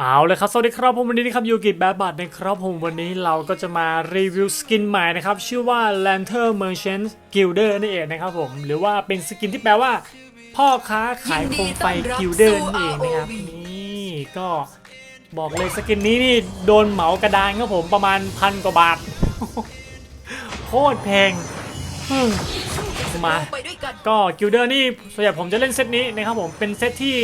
เอาเลยครับ สวัสดีครับผมวันนี้นะครับยูกิแบบบัตนะครับผมวันนี้เราก็จะมารีวิวสกินใหม่นะครับ ชื่อว่า Lantern Merchant Guilder นั่นเองนะครับผม หรือว่าเป็นสกินที่แปลว่า พ่อค้าขายโคมไฟ Guilder นั่นเองนะครับ นี่ก็บอกเลยสกินนี้นี่โดนเหมากระดานครับผมประมาณพันกว่าบาท โคตรแพง มา ก็กิลเดอร์นี่ส่วนใหญ่ผมจะเล่นเซตนี้นะครับผมเป็นเซตที่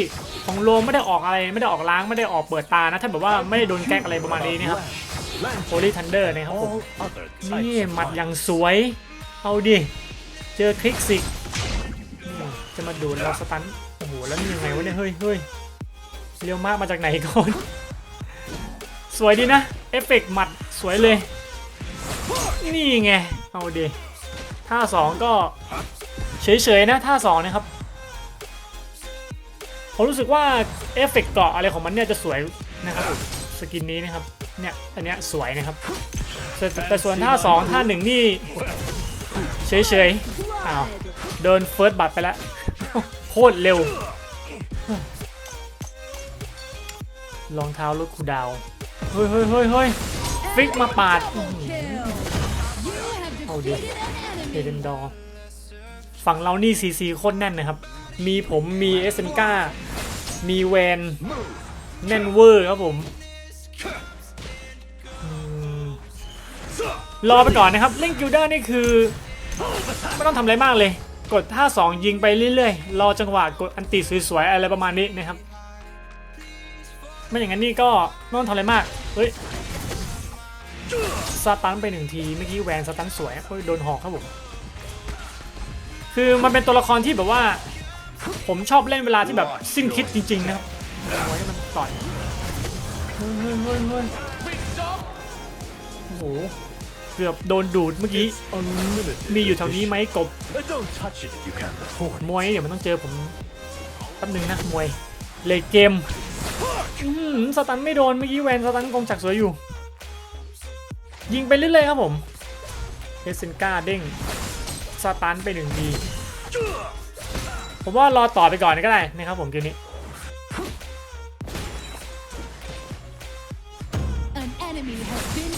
ของโลมไม่ได้ออกอะไรไม่ได้ออกล้างไม่ได้ออกเปิดตานะถ้าแบบว่าไม่ได้โดนแก๊กอะไรประมาณนี้นะครับโ o ลีทันเดอร์นะครับผมนี่หมัดอย่างสวย เอาดิ เจอคลิกสิกจะมาดูดเราสตันโอ้โหแล้วนี่ยังไงวะเนี่ยเฮ้ยเฮ้ยเรียวมากมาจากไหนก่อนสวยดีนะ เอฟเฟกต์หมัดสวยเลย นี่ไง เอาดิ ท่าสองก็เฉยๆนะท่าสองนะครับผมรู้สึกว่าเอฟเฟกต์เกาะอะไรของมันเนี่ยจะสวยนะครับสกินนี้นะครับเนี่ยอันเนี้ยสวยนะครับ แต่ส่วนท่าสองท่าหนึ่งนี่เฉยๆอ้าวเดินเฟิร์สบัตไปแล้วโคตรเร็วรองเท้าลดคูดาวเฮ้ยเฮ้ยเฮ้ยเฮ้ยฟิกมาปาดอื้อหือเอาดิ เฮเดนดอร์ฝั่งเรานี่ซีซีโคตรแน่นนะครับ มีผมมีเอสเซนกามีแวนแน่นเวอร์ครับผมรอไปก่อนนะครับ เล่นกิลเดอร์นี่คือไม่ต้องทำอะไรมากเลย กดท่า2ยิงไปเรื่อยๆ รอจังหวะกดอันติสวยๆ อะไรประมาณนี้นะครับ ไม่อย่างนั้นนี่ก็ไม่ต้องทำอะไรมาก เฮ้ยสตันไปหนึ่งที เมื่อกี้แวนสตันสวยโอ้ยโดนหอกครับผม คือมันเป็นตัวละครที่แบบว่า ผมชอบเล่นเวลาที่แบบสิ้นคิดจริงๆนะครับเอาไว้ให้มันต่อยเฮ้ยเฮ้ยเฮ้ยเฮ้ยโอ้โหเกือบโดนดูดเมื่อกี้ มีอยู่แถวนี้ไหมกบโอ้โหมวยเดี๋ยวมันต้องเจอผมแป๊บนึงนะมวย เลยเกมอื้อหือสตันไม่โดนเมื่อกี้แวนสตันกองจักสวยอยู่ ยิงไปเรื่อยๆครับผมเฮเซนกาเด้ง สตันไปหนึ่งทีผมว่ารอต่อไปก่อนก็ได้นะครับผมเกมนี้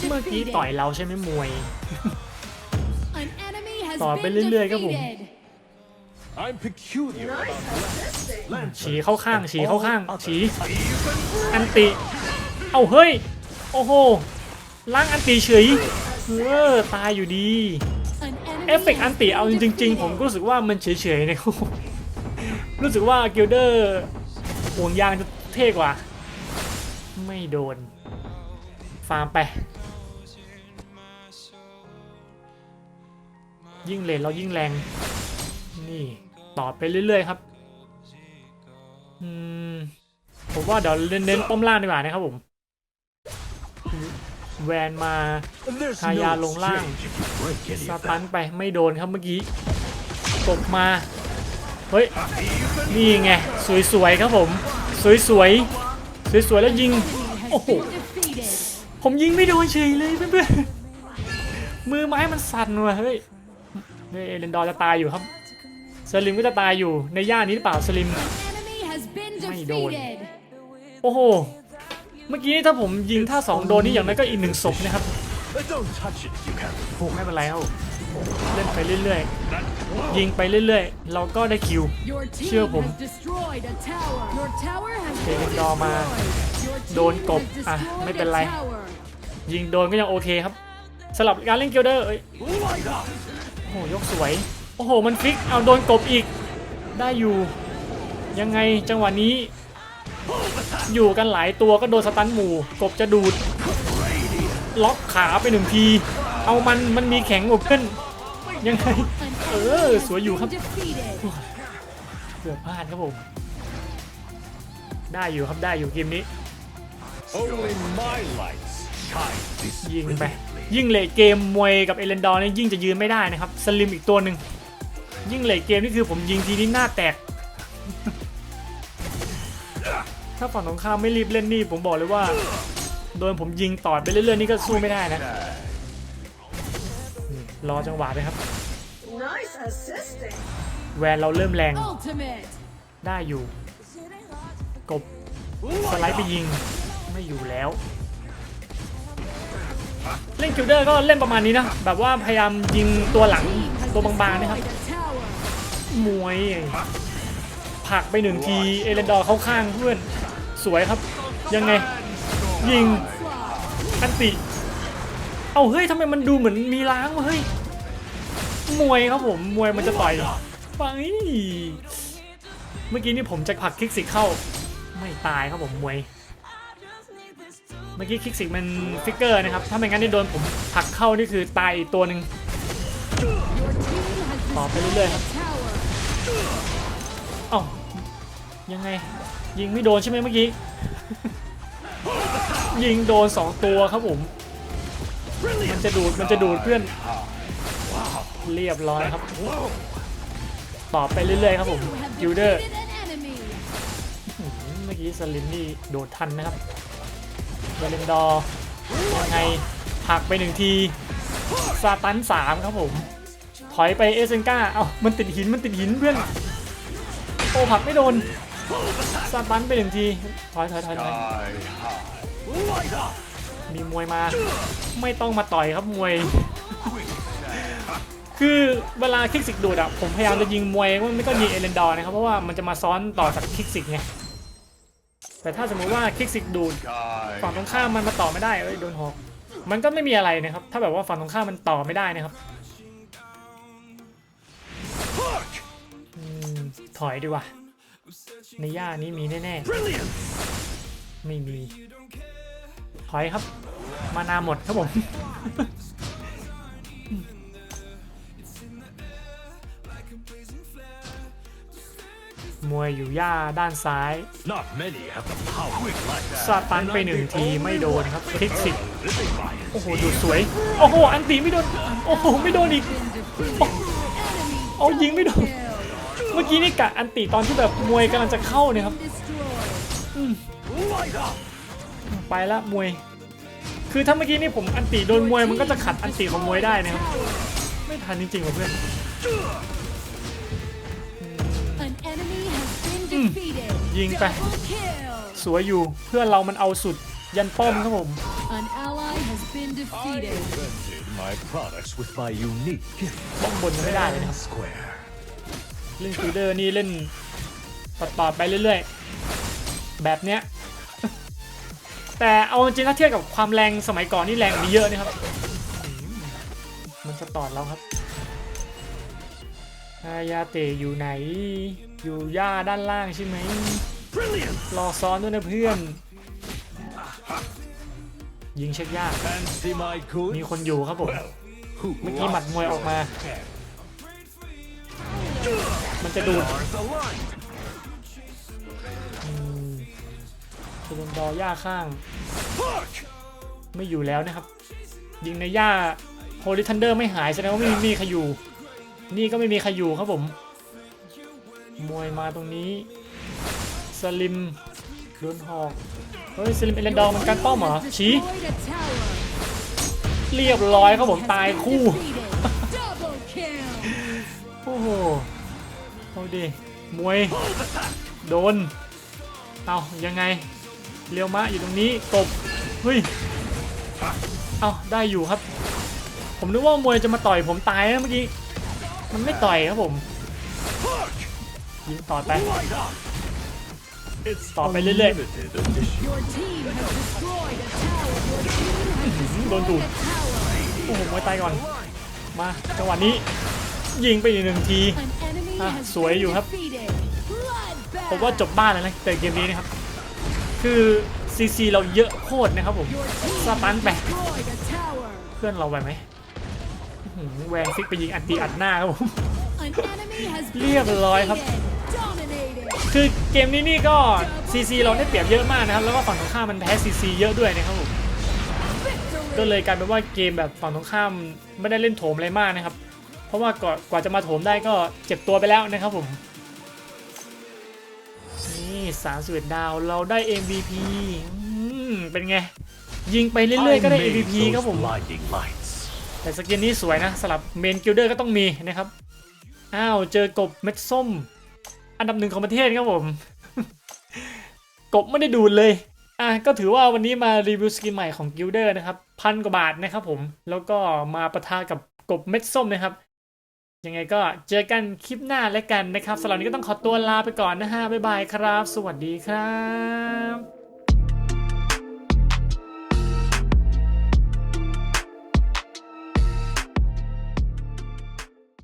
เมื่อกี้ต่อยเราใช่ไหมมวย ต่อไปเรื่อยๆครับผม I'm peculiar about ฉีเข้าข้างฉีเข้าข้างฉีอันติ เอาเฮ้ย โอ้โหล้างอันติเฉยเออตายอยู่ดี เอฟเฟกต์อันติเอาจริง ๆ ผมก็รู้สึกว่ามันเฉยๆนะครับ รู้สึกว่ากิลเดอร์ห่วงยางจะเท่กว่า ไม่โดน ฟาร์มไป ยิ่งเลนเรายิ่งแรง นี่ต่อไปเรื่อย ๆ ครับ อืม ผมว่าเดี๋ยวเน้นๆป้อมล่างดีกว่านะครับผม แวนมา There's Kaya no lung lang. exchange if you break any ส of ตัน them. ไปไม่โดนครับเมื่อกี้ตกมา เฮ้ย นี่ไง สวยๆครับผม สวยๆ สวยๆ แล้วยิง โอ้โห ผมยิงไม่โดนเฉยเลยเพื่อนๆ มือไม้มันสั่นว่ะเฮ้ยเฮ้ยเอเลนดอร์จะตายอยู่ครับ สลิมก็จะตายอยู่ในย่านนี้หรือเปล่าสลิม ไม่โดน โอ้โห เมื่อกี้ถ้าผมยิงท่าสองโดนนี่อย่างนั้นก็อีกหนึ่งศพนะครับ Don't touch it if you can. ไม่เป็นไรครับผมเล่นไปเรื่อยๆ ยิงไปเรื่อยๆ เราก็ได้คิว เชื่อผมเจเดนดอร์มา โดโดนนกกบบอะอะ ไม่ไม่เป็เป็นนไรไร ยิงโดนก็ยังโอเคครับสลับการเล่นเกลเดอร์เอ้ยโอ้โห ยกสวย โอ้โห มันฟิก เอาโดนกบอีก ได้อยู่ ยังไงจังหวะนี้ อยู่กันหลายตัวก็โดนสตันหมู่กบจะดูด ล็อกขาไปหนึ่งที เอามันมันมีแข็งกว่าเพื่อนยังไง เออ สวยอยู่ครับเกือบพลาดครับผม ได้อยู่ครับได้อยู่เกมนี้ ยิงไปยิ่งเลทเกมมวยกับเอเลนดอร์นี่ยิ่งจะยืนไม่ได้นะครับ สลิมอีกตัวหนึ่งยิ่งเลทเกมนี่คือผมยิงทีนี้หน้าแตก ถ้าฝั่งตรงข้ามไม่รีบเล่นนี่ผมบอกเลยว่า โดนผมยิงต่อไปเรื่อยๆนี่ก็สู้ไม่ได้นะอืมรอจังหวะไปครับ Nice assisting แวนเราเริ่มแรง Ultimate ได้อยู่ กบสไลด์ไปยิงอืไม่อยู่แล้ว เล่นกิลเดอร์ก็เล่นประมาณนี้นะ แบบว่าพยายามยิงตัวหลังตัวบางๆนะครับมวย ผลักไปหนึ่งที เอเลนดอร์เข้าข้างเพื่อน สวยครับ ยังไง ยิงอันติ เอาเฮ้ยทำไมมันดูเหมือนมีล้างวะเฮ้ย มวยครับผม มวยมันจะต่อยไปเมื่อกี้นี่ผมจะผลักคิกสิกเข้า ไม่ตายครับผมมวย เมื่อกี้คิกสิกมันฟิกเกอร์นะครับ ถ้าไม่งั้นนี่โดนผมผลักเข้านี่คือตายอีกตัวหนึ่งต่อไปเรื่อยๆครับเอ้า ยังไง ยิงไม่โดนใช่ไหมเมื่อกี้ ยิงโดนสองตัวครับผม มันจะดูดมันจะดูดเพื่อน เรียบร้อยครับ ต่อไปเรื่อยๆครับผมกิลเดอร์เมื่อกี้สลินนี่โดดทันนะครับเดเลนดอร์ยังไงผักไปหนึ่งทีซาตันสามครับผม ถอยไปเอเซนกาเอ้ามันติดหินมันติดหินเพื่อนโอ้ผักไม่โดน ซาตันไปหนึ่งทีถอยถอยถอยถอยมีมวยมา ไม่ต้องมาต่อยครับมวย คือเวลาคิกซิกดูดอะผมพยายามจะยิงมวยว่าไม่ก็ยิงเอเลนดอร์นะครับ เพราะว่ามันจะมาซ้อนต่อจากคิกซิกไงแต่ถ้าสมมุติว่าคิกซิกดูดฝั่งตรงข้ามมันมาต่อไม่ได้เอ้ยโดนหอกมันก็ไม่มีอะไรนะครับ ถ้าแบบว่าฝั่งตรงข้ามมันต่อไม่ได้นะครับถอยดีกว่า ในย่านี้มีแน่ Brilliant. ๆไม่มี ถอยครับ มานาหมดครับผม มวยอยู่ย่าด้านซ้าย Not many have the power like that. สตันไปหนึ่งทีไม่โดนครับคลิกสิ Living by it. โอ้โห ดูดสวย โอ้โห อันตีไม่โดน โอ้โห ไม่โดนอีก เอายิงไม่โดน เมื่อกี้นี่กะอันตีตอนที่แบบมวยกำลังจะเข้าเนี่ยครับ Light up. ไปละมวย คือถ้าเมื่อกี้นี่ผมอันตีโดนมวยมันก็จะขัดอันตีของมวยได้นะครับไม่ทันจริงๆว่ะเพื่อน An enemy has been defeated. ยิงไป Double kill. สวยอยู่เพื่อนเรามันเอาสุดยันป้อมครับผม An ally has been I defeated. invented my products with my unique gift. ป้องบนยังไม่ได้เลยนะครับ Square. เล่นฟิลเดอร์นี่เล่นต่อๆไปเรื่อยๆ แบบเนี้ย แต่เอาจริงถ้าเทียบกับความแรงสมัยก่อนนี่แรงกว่านี้เยอะนะครับ มันจะตอดแล้วครับอายาเตอยู่ไหน อยู่ย่าด้านล่างใช่ไหมรอซ้อนด้วยนะเพื่อน ยิงเช็คยากมีคนอยู่ครับผมเมื่อกี้หมัดมวยออกมา มันจะดูด Stars aligned. เทเลนดอร์ย่าข้าง ไม่อยู่แล้วนะครับ ยิงในหญ้าโฮลิทันเดอร์ไม่หายแสดงว่าไม่มีใครอยู่ นี่ก็ไม่มีใครอยู่ครับผม มวยมาตรงนี้ สลิมโดนหอกเฮ้ยสลิมเอเลนดอร์มันการป้อมเหรอ ชี้ เรียบร้อยครับผมตายคู่ โอ้โห เอาดิมวย โดน เอายังไง เรียวมะอยู่ตรงนี้ตบเฮ้ย เอาได้อยู่ครับ ผมนึกว่ามวยจะมาต่อยผมตายนะเมื่อกี้ มันไม่ต่อยครับผม Fuck. ยิงต่อไป Light up. It's ต่อไปเรื่อย limited edition. Your team has destroyed a tower. Your team has ๆโดนดูด destroyed a tower. โอ้โหมวยตายก่อน มาจังหวะนี้ยิงไปอีกหนึ่งที An enemy อะ has สวยอยู่ been ครับ defeated. Bloodbath. ผมว่าจบบ้านแล้วนะแต่เกมนี้นะครับ คือซีซีเราเยอะโคตรนะครับผม Your team สตันไป destroyed a tower. เพื่อนเราไหวไหมอื้อหือแวนฟิกไปยิงอันตีอัดหน้าครับผม An enemy has เรียบร้อยครับ defeated. Dominated. คือคือเกมนี้นี่ก็ซีซีเราได้เปรียบเยอะมากนะครับ แล้วก็ฝั่งตรงข้ามมันแพ้ซีซีเยอะด้วยนะครับผม victory. ก็เลยกลายเป็นว่าเกมแบบฝั่งตรงข้ามไม่ได้เล่นโถมอะไรมากนะครับเพ ราะว่าก่อนกว่าจะมาโถมได้ก็เจ็บตัวไปแล้วนะครับผม นี่สามสิบเอ็ดดาวเราได้ MVP อืมเป็นไง ยิงไปเรื่อยๆก็ได้ I made MVP ครับผม those blinding lights. แต่สกินนี้สวยนะสำหรับเมนกิลเดอร์ก็ต้องมีนะครับ อ้าวเจอกบเม็ดส้ม อันดับหนึ่งของประเทศครับผม กบไม่ได้ดูดเลยอะก็ถือว่าวันนี้มารีวิวสกินใหม่ของกิลเดอร์นะครับพันกว่าบาทนะครับผม แล้วก็มาประทะกับกบเม็ดส้มนะครับ ยังไงก็เจอกันคลิปหน้าแล้วกันนะครับสำหรับนนี้ก็ต้องขอตัวลาไปก่อนนะฮะบ๊ายบายครับ สวัสดีครับ